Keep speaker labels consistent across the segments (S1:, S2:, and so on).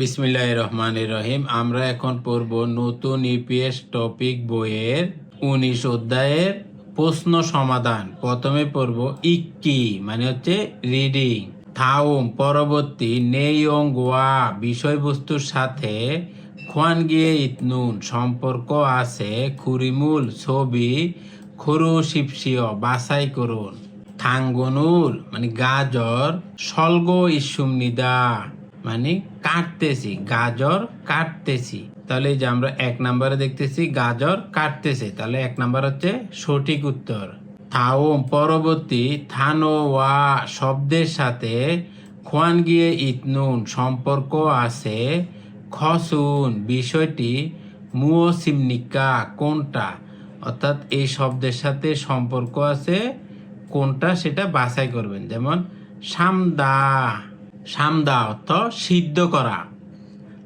S1: বিসমিল্লাহ রহমান রহিম। আমরা এখন পড়ব নতুন ইপিএস টপিক বইয়ের উনিশ অধ্যায়ের প্রশ্ন সমাধান। প্রথমে পড়ব ইক্কি মানে হচ্ছে রিডিং। থাউম, পরবর্তী নেইয়ং ওয়া, বিষয়বস্তুর সাথে খোয়ান গিয়ে ইতনুন, সম্পর্ক আছে, খুরিমুল, ছবি, খরু শিপসিও বাছাই করুন। থাঙ্গনুল মানে গাজর, সলগ ইসুম নিদা। মানে কাটতেছি, গাজর কাটতেছি। তাহলে যে আমরা এক নম্বরে দেখতেছি, গাজর কাটতেছে। তাহলে এক নাম্বার হচ্ছে সঠিক উত্তর। থাওম, পরবর্তী, থানো ওয়া শব্দের সাথে খোয়ান গিয়ে ইতনুন সম্পর্ক আছে। খসুন, বিষয়টি মুও সিমনিকা কোনটা? অর্থাৎ এই শব্দের সাথে সম্পর্ক আছে কোনটা সেটা বাছাই করবেন। যেমন, সামদা। সামদা অর্থ সিদ্ধ করা।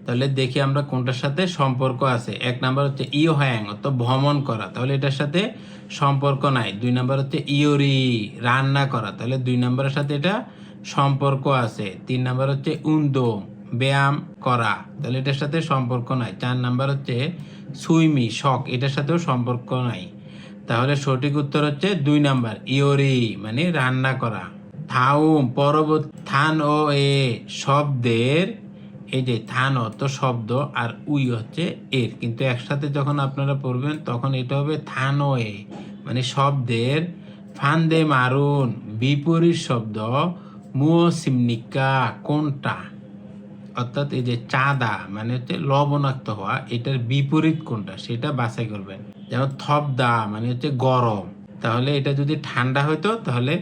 S1: তাহলে দেখি আমরা কোনটার সাথে সম্পর্ক আছে। এক নাম্বার হচ্ছে ইও হ্যাং, অর্থ ভ্রমণ করা। তাহলে এটার সাথে সম্পর্ক নাই। দুই নাম্বার হচ্ছে ইওরি রান্না করা। তাহলে দুই নাম্বারের সাথে এটা সম্পর্ক আছে। তিন নাম্বার হচ্ছে উন্দো, ব্যায়াম করা। তাহলে এটার সাথে সম্পর্ক নাই। চার নাম্বার হচ্ছে সুইমি, শখ। এটার সাথেও সম্পর্ক নাই। তাহলে সঠিক উত্তর হচ্ছে দুই নাম্বার ইওরি মানে রান্না করা। থাউম, পরবর্তী থান ও এ শব্দের, এই যে থান অর্থ শব্দ আর উই হচ্ছে এর। কিন্তু একসাথে যখন আপনারা পড়বেন, তখন এটা হবে থান ও এ মানে শব্দের ফান্দে মারুন, বিপরীত শব্দ মুও সিমনিকা কোনটা? অর্থাৎ এই যে চাঁদা মানে হচ্ছে লবণাক্ত হওয়া, এটার বিপরীত কোনটা? সেটা বাছাই করবেন। যেমন থপদা মানে হচ্ছে গরম। তাহলে এটা যদি ঠান্ডা হতো, তাহলে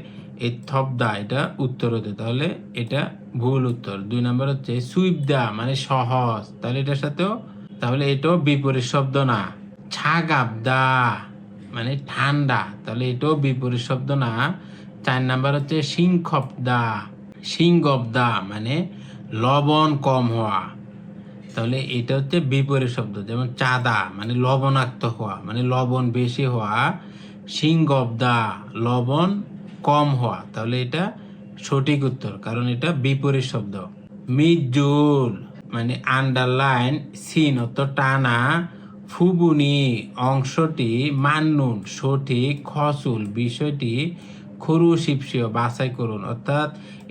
S1: এই থপদা এটা উত্তর হতো তাহলে এটা ভুল উত্তর। দুই নম্বর হচ্ছে সুইপ দা মানে সহজ। তাহলে এটার সাথেও, তাহলে এটাও বিপরীত শব্দ না। ছাগাবদা মানে ঠান্ডা। তাহলে এটাও বিপরীত শব্দ না। চার নাম্বার হচ্ছে সিংখপদা সিংগবদা মানে লবণ কম হওয়া। তাহলে এটা হচ্ছে বিপরীত শব্দ, যেমন চাঁদা মানে লবণাক্ত হওয়া মানে লবণ বেশি হওয়া। সিংগবদা লবণ কম হওয়া, তাহলে এটা সঠিক উত্তর, কারণ এটা বিপরীত শব্দ। মিজুল মানে আন্ডারলাইন সিন অত টানা, ফুবুনি অংশটি মান্নুন, সঠিক, খসুল, বিষয়টি খরু শিপসিও বাছাই করুন। অর্থাৎ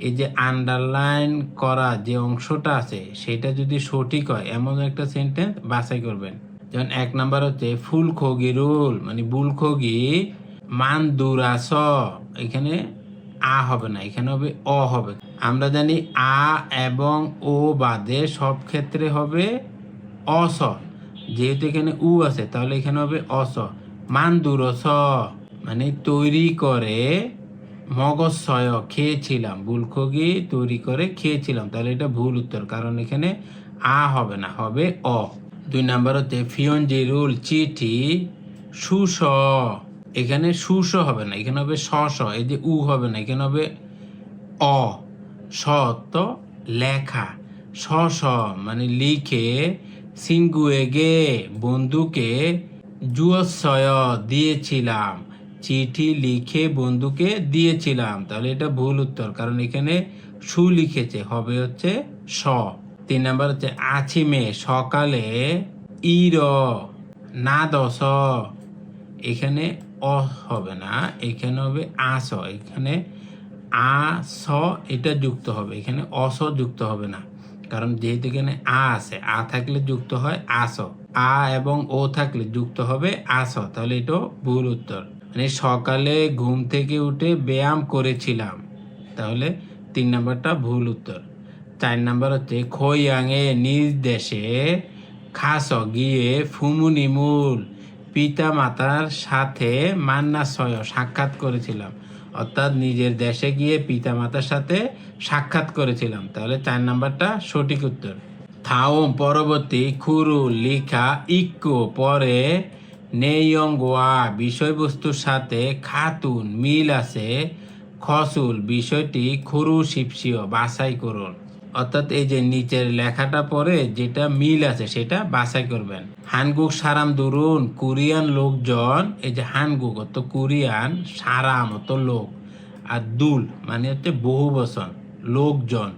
S1: এই যে আন্ডারলাইন করা যে অংশটা আছে, সেটা যদি সঠিক হয়, এমন একটা সেন্টেন্স বাছাই করবেন। যেমন এক নাম্বার হচ্ছে ফুল খগি রুল মানে বুল খগি মান দুরাস, এখানে আ হবে না, এখানে হবে অ হবে। আমরা জানি আ এবং ও বাদে সব ক্ষেত্রে হবে অস যেহেতু এখানে উ আছে, তাহলে এখানে হবে অস মান দুরস মানে তৈরি করে মগজসয় খেয়েছিলাম। বুলখগি তৈরি করে খেয়েছিলাম। তাহলে এটা ভুল উত্তর, কারণ এখানে আ হবে না, হবে অ। দুই নাম্বার হচ্ছে ফিয়নজি রুল চিঠি, সুস এখানে সুস হবে না, এখানে হবে স স, এই যে উ হবে না, এখানে হবে অ, স তো লেখা, স স মানে লিখে সিঙ্গুয়েগে বন্ধুকে জুয়সয় দিয়েছিলাম, চিঠি লিখে বন্ধুকে দিয়েছিলাম, তাহলে এটা ভুল উত্তর, কারণ এখানে সু লিখেছে, হবে হচ্ছে স। তিন নাম্বার হচ্ছে আছিমে সকালে ইর না দশ এখানে অ হবে না, এখানে হবে আস, এখানে আ স এটা যুক্ত হবে, এখানে অস যুক্ত হবে না। কারণ যেহেতু এখানে আ আছে, আ থাকলে যুক্ত হয় আস, আ এবং ও থাকলে যুক্ত হবে আস, তাহলে এটাও ভুল উত্তর। মানে সকালে ঘুম থেকে উঠে ব্যায়াম করেছিলাম, তাহলে তিন নাম্বারটা ভুল উত্তর। চার নাম্বার হচ্ছে খৈয়াংয়ে নিজ দেশে খাস, গিয়ে ফুমুনিমুল পিতা মাতার সাথে মান্নাশয় সাক্ষাৎ করেছিলাম। অর্থাৎ নিজের দেশে গিয়ে পিতা মাতার সাথে সাক্ষাৎ করেছিলাম। তাহলে চার নাম্বারটা সঠিক উত্তর। থাওম পরবর্তী খুরু লিখা ইক্কু পরে নেয়ঙ্গোয়া বিষয়বস্তুর সাথে খাতুন মিল আছে। খসুল বিষয়টি খুরু শিপসিও বাছাই করুন। অর্থাৎ এই যে নিচের লেখাটা পরে যেটা মিল আছে সেটা বাছাই করবেন। হানগুক সারাম দুরুন, কোরিয়ান লোকজন, এই যে হানগুক অত কোরিয়ান, সারাম অত লোক। আর দুল মানে হচ্ছে বহু বচন, লোকজন।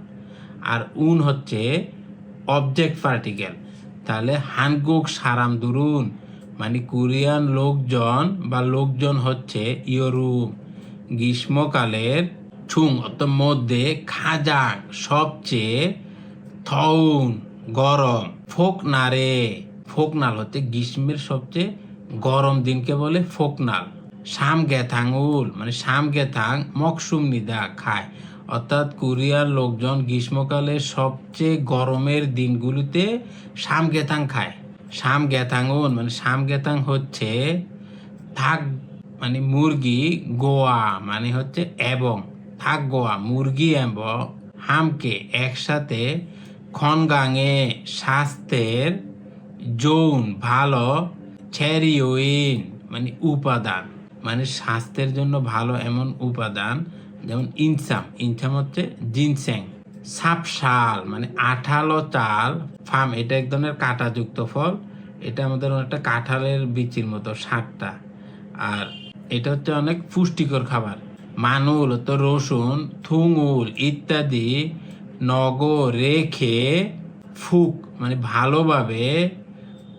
S1: আর উন হচ্ছে অবজেক্ট পার্টিকেল তাহলে হানগুক সারাম দুরুন মানে কোরিয়ান লোকজন বা লোকজন হচ্ছে ইয়রুম। গ্রীষ্মকালের ছুং অর্থাৎ মধ্যে খাজাক সবচেয়ে থউন, গরম। ফোকনারে। ফোকনাল হচ্ছে গ্রীষ্মের সবচেয়ে গরম দিনকে বলে ফোকনাল। শাম গেথাঙ্গুল মানে শাম গেথাং মকসুম নিদা খায়। অর্থাৎ কোরিয়ার লোকজন গ্রীষ্মকালে সবচেয়ে গরমের দিনগুলিতে শাম গেথাং খায়। শাম গেথাঙ্গুন মানে শাম গেথাং হচ্ছে থাক মানে মুরগি, গোয়া মানে হচ্ছে এবং। থাক গোয়া মুরগি এবং হামকে একসাথে খনগাঙে স্বাস্থ্যের যৌন ভালো ছেরিওইন মানে উপাদান মানে স্বাস্থ্যের জন্য ভালো এমন উপাদান, যেমন ইনসাম ইনসাম হচ্ছে জিনসেং, সাপশাল মানে আঠালো চাল ফার্ম এটা এক ধরনের কাঁটাযুক্ত ফল, এটা আমাদের একটা কাঁঠালের বিচির মতো সারটা আর এটা হচ্ছে অনেক পুষ্টিকর খাবার। মানুল তো রসুন, থুঙুল ইত্যাদি নগ রেখে ফুক মানে ভালোভাবে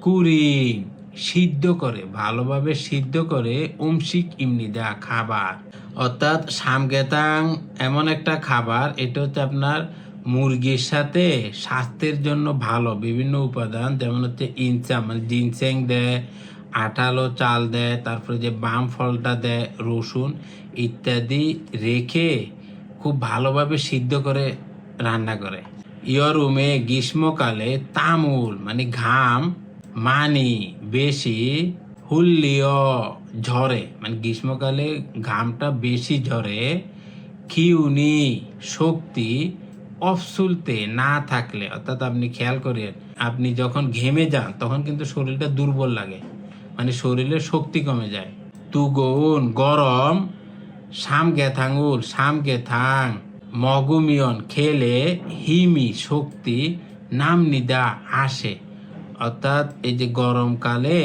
S1: কুড়ি, সিদ্ধ করে, ভালোভাবে সিদ্ধ করে উমসিক ইমনিদা খাবার। অর্থাৎ সামগেতাং এমন একটা খাবার, এটা হচ্ছে আপনার মুরগির সাথে স্বাস্থ্যের জন্য ভালো, বিভিন্ন উপাদান, যেমন হচ্ছে ইনচা মানে জিনসেং দেয় আঠালো চাল দেয়, তারপরে যে বাম ফলটা দেয়, রসুন ইত্যাদি রেখে খুব ভালোভাবে সিদ্ধ করে রান্না করে। ইয়রুমে গ্রীষ্মকালে তামুল মানে ঘাম, মানি বেশি হুল্লিয় ঝরে। মানে গ্রীষ্মকালে ঘামটা বেশি ঝরে, খিউনি শক্তি অফসুলতে না থাকলে, অর্থাৎ আপনি খেয়াল করেন আপনি যখন ঘেমে যান, তখন কিন্তু শরীরটা দুর্বল লাগে। মানে শরীরের শক্তি কমে যায়। তুগুন গরম সাম গেথাঙ্গুল সাম গেথাং মগুমিয়ন, খেলে হিমি শক্তি, নাম নিদা আসে। অর্থাৎ এই যে গরমকালে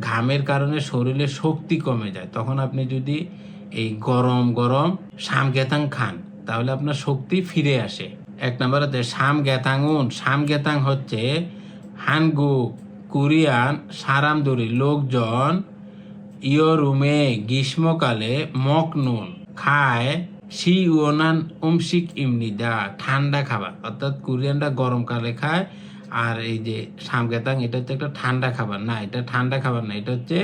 S1: ঘামের কারণে শরীরে শক্তি কমে যায়। তখন আপনি যদি এই গরম গরম, শাম গেতাং খান, তাহলে আপনার শক্তি ফিরে আসে। এক নম্বর হচ্ছে শাম গেতাঙ্গুন শাম গেতাং হচ্ছে হানগু কোরিয়ান সারামদুরি লোকজন ইয়রুমে গ্রীষ্মকালে মকনুন খায় সি উনান উমসিক ইমনিদা ঠান্ডা খাবার। অর্থাৎ কোরিয়ানরা গরমকালে খায়, আর এই যে সামগেতাং, এটা হচ্ছে একটা ঠান্ডা খাবার। না, এটা ঠান্ডা খাবার না, এটা হচ্ছে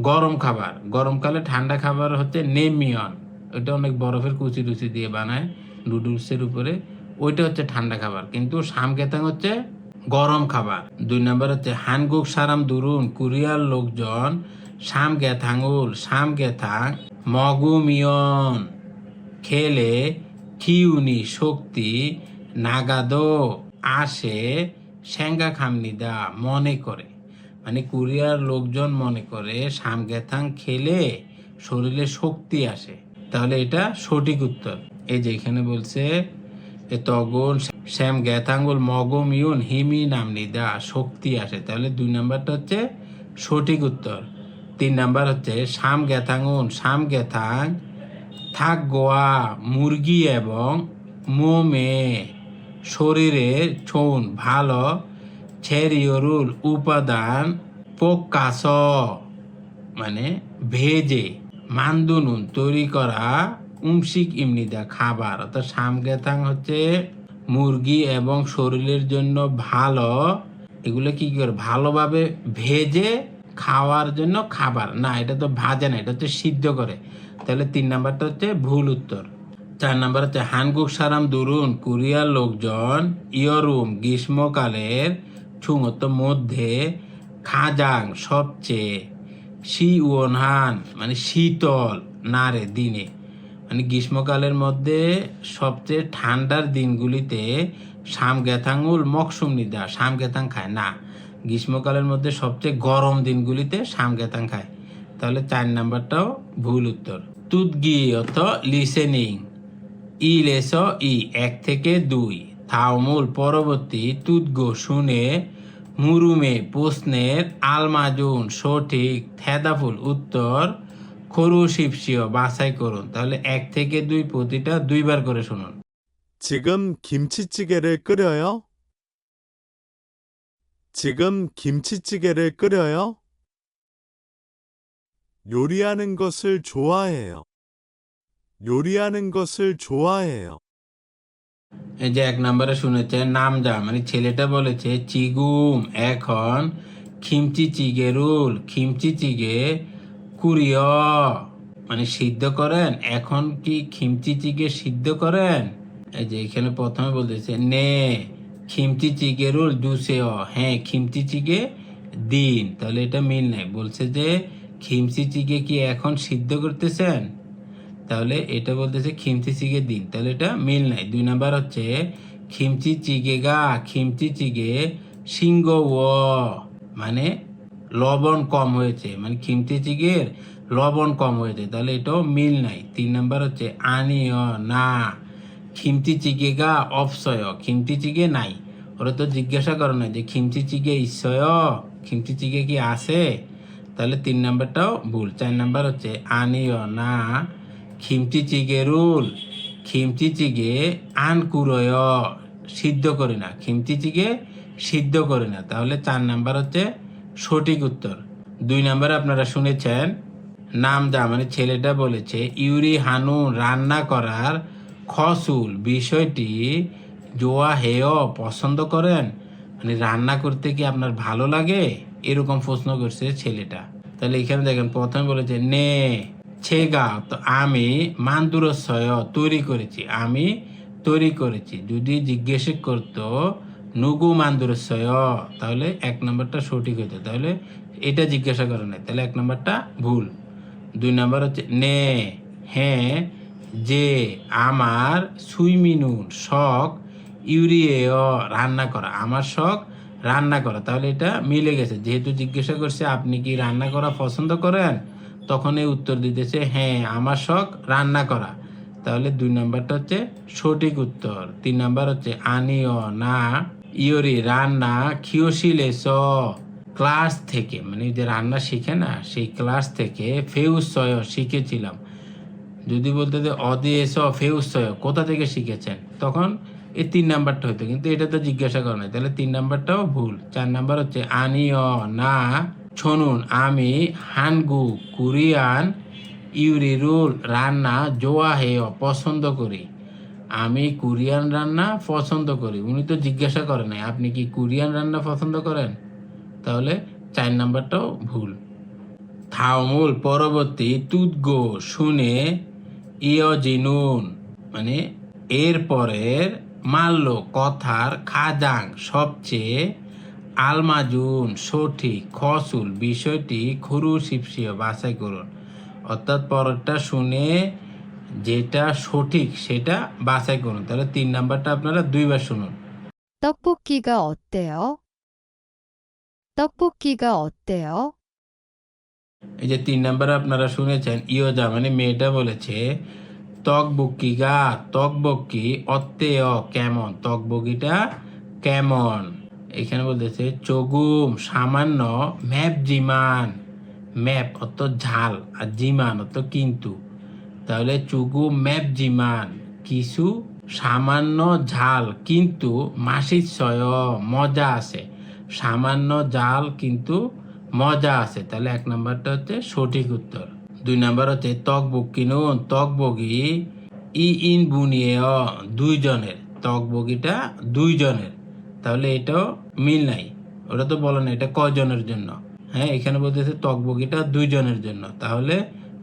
S1: গরম খাবার। গরমকালে ঠান্ডা খাবার হচ্ছে নেমিয়ন। ওইটা অনেক বরফের কুচি টুচি দিয়ে বানায় নুডলসের উপরে। ওইটা হচ্ছে ঠান্ডা খাবার। কিন্তু সামগেতাং হচ্ছে গরম খাবার। দুই নম্বর হচ্ছে হানগুক সারাম দুরুন, কোরিয়ার লোকজন সাম গেথাঙ্গুল সাম গেথাং মগুমিয়ন খেলে খিউনি শক্তি, নাগাদো আসে স্যাঙ্গা খামনিদা মনে করে। মানে কোরিয়ার লোকজন মনে করে সামগেথাং খেলে শরীরে শক্তি আসে। তাহলে এটা সঠিক উত্তর। এই যে এখানে বলছে তগন শ্যাম গ্যাথাঙ্গুল, মগম, ইউন, হিমি নামনিদা শক্তি আসে। তাহলে দুই নাম্বারটা হচ্ছে সঠিক উত্তর। তিন নাম্বার হচ্ছে শাম গ্যাথাঙ্গুন শাম গ্যাথাং, থাক গোয়া, মুরগি এবং মোমে। শরীরের চৌন ভালো ছেরিয়রুল উপাদান পোকাস মানে ভেজে মান্দুনুন তৈরি করা উমসিক ইমনিদা, খাবার। অর্থাৎ সামগেথাং হচ্ছে মুরগি এবং শরীরের জন্য ভালো। এগুলো কি করে? ভালোভাবে ভেজে খাওয়ার জন্য খাবার। না, এটা তো ভাজে না, এটা হচ্ছে সিদ্ধ করে। তাহলে তিন নাম্বারটা হচ্ছে ভুল উত্তর। চার নাম্বার হচ্ছে হানগুক সারাম দুরুন, কোরিয়ার লোকজন, ইয়রুম, গ্রীষ্মকালের ছুঙত মধ্যে খাজাং সবচেয়ে শি উয়নহান মানে শীতল, না রে, দিনে। মানে গ্রীষ্মকালের মধ্যে সবচেয়ে ঠান্ডার দিনগুলিতে শাম গেথাঙ্গুল মকসুম নিদা শাম গেথাং খায়। না, গ্রীষ্মকালের মধ্যে সবচেয়ে গরম দিনগুলিতে শাম গেথাং খায়। তাহলে চার নাম্বারটাও ভুল উত্তর। তুদগি অর্থ লিসেনিং ই লেস ই, এক থেকে দুই। থাউমুল পরবর্তী তুদগো শুনে মুরুমে প্রশ্নের আলমাজুন সঠিক থেদাফুল উত্তর খরু শিবসিও বাছাই করুন তাহলে এক থেকে দুই প্রতিটা দুইবার করে শুনুন
S2: 지금 김치찌개를 끓여요? 지금 김치찌개를 끓여요? 요리하는 것을 좋아해요. 요리하는 것을 좋아해요.
S1: এই যে এক নম্বরে শুনেছে নাম যা মানে ছেলেটা বলেছে চিগুম এখন খিমচি চিগে রুল খিমচি চিগে কুরিয় মানে সিদ্ধ করেন? এখন কি খিমচি চিগে সিদ্ধ করেন? এই যে এখানে প্রথমে বলতেছে, নে, খিমচি চিগে রুল দুসেও হ্যাঁ খিমচি চিকে দিন। তাহলে এটা মিল নাই। বলছে যে, খিমচি চিকে কি এখন সিদ্ধ করতেছেন? তাহলে এটা বলতেছে খিমচি চিকে দিন। তাহলে এটা মিল নাই। দুই নাম্বার হচ্ছে, খিমচি চিকে গা, খিমচি চিকে সিংহ ও। মানে লবণ কম হয়েছে। মানে খিমতি চিগের লবণ কম হয়েছে। তাহলে এটাও মিল নাই। তিন নাম্বার হচ্ছে আনিও না। খিমতি চিগে গা অপসয়। খিমতি চিগে নাই। ওরা তো জিজ্ঞাসা করে না যে খিমচি চিগে ইসয় খিমচি চিগে কি আছে? তাহলে তিন নাম্বারটাও ভুল। চার নাম্বার হচ্ছে আনিও না। খিমচি চিগে রুল। খিমচি চিগে আন কুরয় সিদ্ধ করে না। খিমচি চিগে সিদ্ধ করে না। তাহলে চার নাম্বার হচ্ছে সঠিক উত্তর। দুই নাম্বার আপনারা শুনেছেন, নাম যা মানে ছেলেটা বলেছে, ইউরি হানু রান্না করার খসুল বিষয়টি জোয়া হেয় পছন্দ করেন? মানে রান্না করতে কি আপনার ভালো লাগে? এরকম প্রশ্ন করছে ছেলেটা। তাহলে এখানে দেখেন, প্রথমে বলেছে, নে ছেগা তো আমি মান্দুরসয় তৈরি করেছি, আমি তৈরি করেছি। যদি জিজ্ঞেস করতো নুগু মান্দুরসয় তাহলে এক নম্বরটা সঠিক হতো তাহলে এটা জিজ্ঞাসা করে নাই, তাহলে এক নম্বরটা ভুল। দুই নম্বর হচ্ছে, নে হ্যাঁ যে, আমার সুইমিনুন শখ ইউরিয়েও রান্না করা, আমার শখ রান্না করা। তাহলে এটা মিলে গেছে। যেহেতু জিজ্ঞাসা করছে, আপনি কি রান্না করা পছন্দ করেন? তখন এই উত্তর দিতেছে হ্যাঁ আমার শখ রান্না করা। তাহলে দুই নাম্বারটা হচ্ছে সঠিক উত্তর। তিন নাম্বার হচ্ছে, আনিও না ইয়রি রান্না খিওশিলেস ক্লাস থেকে মানে যে রান্না শিখে না, সেই ক্লাস থেকে ফেউসয় শিখেছিলাম। যদি বলতে যে অদেশ ফেউসয়, কোথা থেকে শিখেছেন? তখন এই তিন নাম্বারটা হতো কিন্তু এটা তো জিজ্ঞাসা করে নাই। তাহলে তিন নাম্বারটাও ভুল। চার নাম্বার হচ্ছে আনিও না শুনুন আমি হানগু কোরিয়ান ইউরিরুল রান্না জোয়া হেয় পছন্দ করি। আমি কোরিয়ান রান্না পছন্দ করি। উনি তো জিজ্ঞাসা করে নাই, আপনি কি কোরিয়ান রান্না পছন্দ করেন? তাহলে চার নাম্বারটাও ভুল। থাউমুল পরবর্তী তুদগো শুনে ইয়জিনুন মানে এর পরের মাল্য কথার খাজাং, সবচেয়ে আলমাজুন, সঠিক, খসুল বিষয়টি খুরু শিপসিও বাছাই করুন। অর্থাৎ পরেরটা শুনে যেটা সঠিক সেটা বাছাই করুন তাহলে তিন নাম্বারটা আপনারা দুইবার শুনুন
S3: 떡볶이가 어때요? 떡볶이가 어때요?
S1: এই যে তিন নাম্বার আপনারা শুনেছেন ইয়োজা মানে মেয়েটা বলেছে তকবকিগা তকবকি অত্তেয় কেমন তকবকিটা কেমন এখানে বলতেছে চগুম সামান্য ম্যাপ জিমান ম্যাপ অত ঝাল আর জিমান অত কিন্তু তাহলে চুগু ম্যাপ জিমান। কিছু সামান্য ঝাল, কিন্তু মাসির সয় মজা আছে। সামান্য জাল কিন্তু মজা আছে। তাহলে এক নম্বরটা হচ্ছে সঠিক উত্তর। দুই নাম্বার হচ্ছে তক বকিনুন তক বগি ই ইন বুনিয়ে দুইজনের। তক বগিটা দুইজনের। তাহলে এটাও মিল নাই। ওটা তো বলে না, এটা কজনের জন্য? হ্যাঁ এখানে বলতেছে তক বগিটা দুইজনের জন্য। তাহলে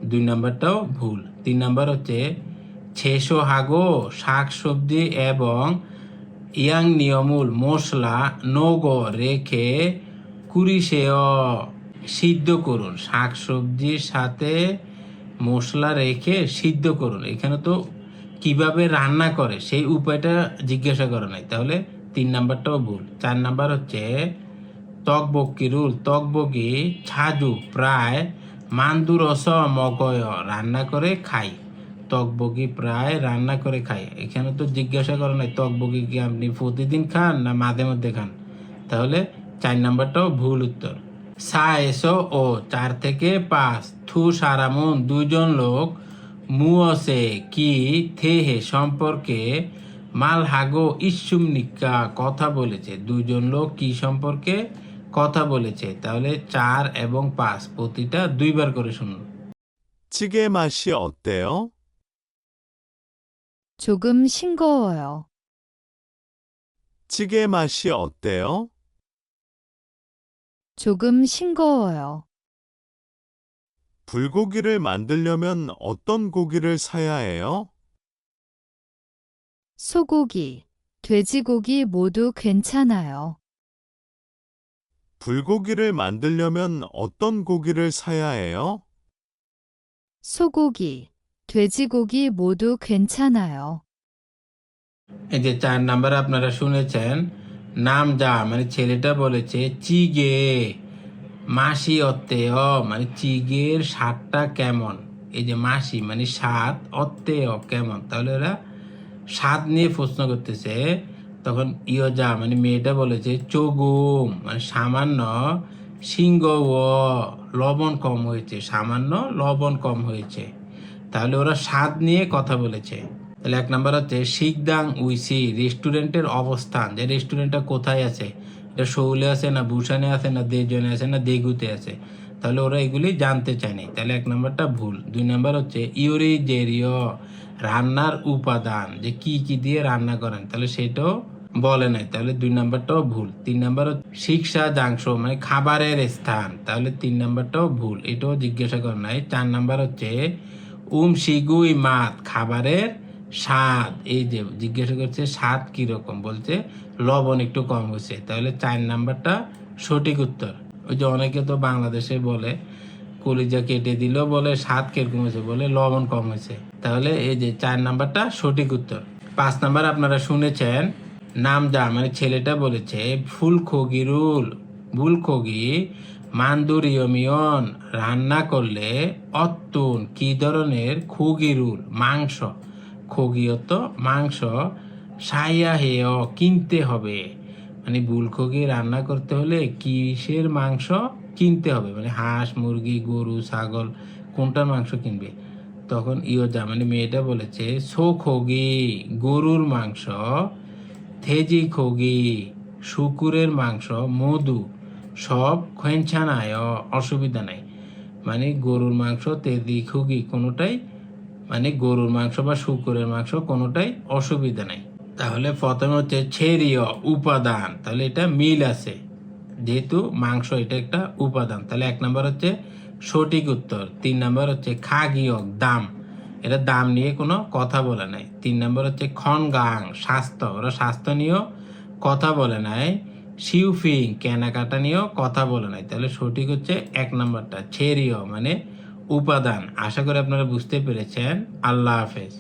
S1: দুই নাম্বারটাও ভুল। তিন নম্বর হচ্ছে ছেসো হাগো শাক সবজি এবং ইয়াং নিয়মুল মশলা নগো রেখে কুড়িশেয় সিদ্ধ করুন। শাক সবজির সাথে মশলা রেখে সিদ্ধ করুন। এখানে তো কীভাবে রান্না করে সেই উপায়টা জিজ্ঞাসা করে নাই। তাহলে তিন নাম্বারটাও ভুল। চার নাম্বার হচ্ছে তকবকি রুল। তকবকি ছাজু প্রায় মান্দুরস মগয়, রান্না করে খাই। তকবকি প্রায় রান্না করে খাই। এখানে তো জিজ্ঞাসা করে নাই তকবকি কি আপনি প্রতিদিন খান না মাঝে মধ্যে খান? তাহলে চার নাম্বারটাও ভুল উত্তর। সা এসো ও চার থেকে পাঁচ, থু সারামুন দুজন লোক, মুয়সে কি থেহে সম্পর্কে মাল হাগো ইসুম নিকা কথা বলেছে। দুজন লোক কি সম্পর্কে? কথা বলেছে তাহলে চার এবং পাঁচ প্রতিটা দুইবার করে শুনুন
S2: 찌개 맛이 어때요?
S3: 조금 싱거워요.
S2: 찌개 맛이 어때요?
S3: 조금 싱거워요.
S2: 불고기를 만들려면 어떤 고기를 사야 해요?
S3: 소고기, 돼지고기 모두 괜찮아요.
S2: 불고기를 만들려면 어떤 고기를 사야 해요?
S3: 소고기, 돼지고기 모두 괜찮아요.
S1: এই যে চার নাম্বার আপনারা শুনেছেন নাম যা মানে ছেলেটা বলেছে চিগে মাসি অত্তেয় মানে চিগের স্বাদটা কেমন এই যে মাসি মানে স্বাদ অত্তেয় কেমন তাহলে ওরা স্বাদ নিয়ে প্রশ্ন করতেছে তখন ইয় যা মানে মেয়েটা বলেছে, চগুম মানে সামান্য সিংহ লবণ কম হয়েছে, সামান্য লবণ কম হয়েছে। তাহলে ওরা স্বাদ নিয়ে কথা বলেছে। তাহলে এক নম্বর হচ্ছে, শিকদাং উইসি রেস্টুরেন্টের অবস্থান, যে রেস্টুরেন্টটা কোথায় আছে? এটা শৌলে আছে না বুসানে আছে না দেজনে আছে না দেগুতে আছে? তাহলে ওরা এগুলি জানতে চায়নি। তাহলে এক নম্বরটা ভুল। দুই নাম্বার হচ্ছে ইউরি জেরিয় রান্নার উপাদান, যে কি কি দিয়ে রান্না করেন, তাহলে সেটাও বলে নাই। তাহলে দুই নাম্বারটাও ভুল। তিন নাম্বার শিক্ষা জাংশ মানে খাবারের স্থান। তাহলে তিন নাম্বারটাও ভুল। এটাও জিজ্ঞাসা করেন নাই। চার নাম্বার হচ্ছে উম শিগুই মাত খাবারের স্বাদ। এই যে জিজ্ঞাসা করছে স্বাদ কীরকম বলছে লবণ একটু কম হয়েছে। তাহলে চার নাম্বারটা সঠিক উত্তর। ওই যে অনেকে তো বাংলাদেশে বলে, কলিজা কেটে দিল বলে স্বাদ কীরকম হয়েছে? বলে লবণ কম হয়েছে। তাহলে এই যে চার নাম্বারটা সঠিক উত্তর। পাঁচ নাম্বার আপনারা শুনেছেন নাম যা মানে ছেলেটা বলেছে ফুল খগিরুল ভুল খগি মান্দুরিয়মিয়ন, রান্না করলে অত্তুন কি ধরনের খুগিরুল মাংস খগিয়ত মাংস সাইয়া হেয় কিনতে হবে। মানে বুলখগি রান্না করতে হলে কিসের মাংস কিনতে হবে? মানে হাঁস, মুরগি, গরু, ছাগল, কোনটার মাংস কিনবে? তখন ইয়োজা মানে মেয়েটা বলেছে, সো খগি গরুর মাংস থেজি খগি, শুকুরের মাংস, মধু, সব খোয়েনছানায় অসুবিধা নাই। মানে গরুর মাংস তেজি খুগি কোনোটাই মানে গরুর মাংস বা শুকুরের মাংস কোনোটাই অসুবিধা নাই। তাহলে প্রথমে হচ্ছে ছেড়িয় উপাদান, তাহলে এটা মিল আছে। যেহেতু মাংস এটা একটা উপাদান, তাহলে এক নম্বর হচ্ছে সঠিক উত্তর, তিন নম্বর হচ্ছে খাগিয়ক দাম। এটা দাম নিয়ে কোনো কথা বলে নাই। তিন নম্বর হচ্ছে খনগাং, স্বাস্থ্য। ওরা স্বাস্থ্য নিয়েও কথা বলে নাই। শিউফিং, কেনাকাটা নিয়েও কথা বলে নাই। তাহলে সঠিক হচ্ছে এক নম্বরটা ছেরিও মানে উপাদান। আশা করি আপনারা বুঝতে পেরেছেন। আল্লাহ হাফেজ।